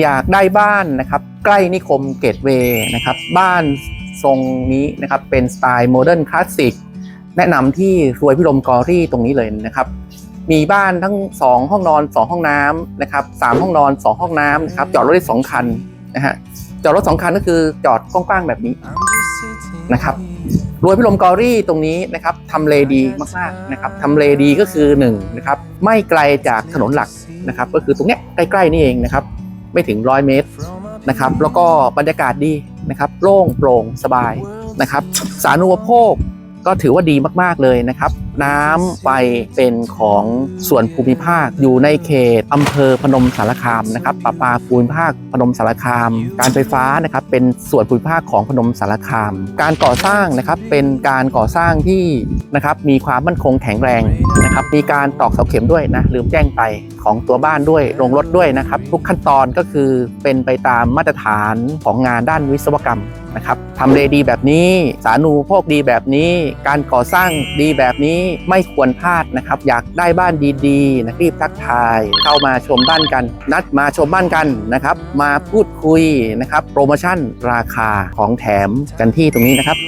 อยากได้บ้านนะครับใกล้นิคมเกตเวย์นะครับบ้านทรงนี้นะครับเป็นสไตล์โมเดิร์นคลาสสิกแนะนำที่รวยพิรมกอรี่ตรงนี้เลยนะครับ มีบ้านทั้ง 2 ห้องนอน 2 ห้องน้ำนะครับสามห้องนอน 2 ห้องน้ำนะครับจอดรถได้สองคันนะฮะจอดรถสองคันก็คือจอดกว้างๆแบบนี้นะครับรวยพิรมกอรี่ตรงนี้นะครับทำเลดีมากๆนะครับทำเลดีก็คือ1นะครับไม่ไกลจากถนนหลักนะครับก็คือตรงเนี้ยใกล้ๆนี่เองนะครับ ไม่ถึงร้อยเมตรนะครับแล้วก็บรรยากาศดีนะครับโล่งโปร่งสบายนะครับสาธารณูปโภคก็ถือว่าดีมากๆเลยนะครับ น้ำไฟเป็นของส่วนภูมิภาค อยู่ในเขตอำเภอพนมสารคามนะครับประปาภูมิภาคพนมสารคาม การไฟฟ้านะครับเป็นส่วนภูมิภาคของพนมสารคาม การก่อสร้างนะครับเป็นการก่อสร้างที่นะครับมีความมั่นคงแข็งแรงนะครับมีการตอกเสาเข็มด้วยนะลืมแจ้งไปของตัวบ้านด้วยโรงรถด้วยนะครับทุกขั้นตอนก็คือเป็นไปตามมาตรฐานของงานด้านวิศวกรรมนะครับทำเลดีแบบนี้ สาธารณูปโภคดีแบบนี้ การก่อสร้างดีแบบนี้ไม่ควรพลาดนะครับ อยากได้บ้านดีๆนะรีบทักทายเข้ามาชมบ้านกัน นัดมาชมบ้านกันนะครับ มาพูดคุยนะครับ โปรโมชั่นราคาของแถมกันที่ตรงนี้นะครับ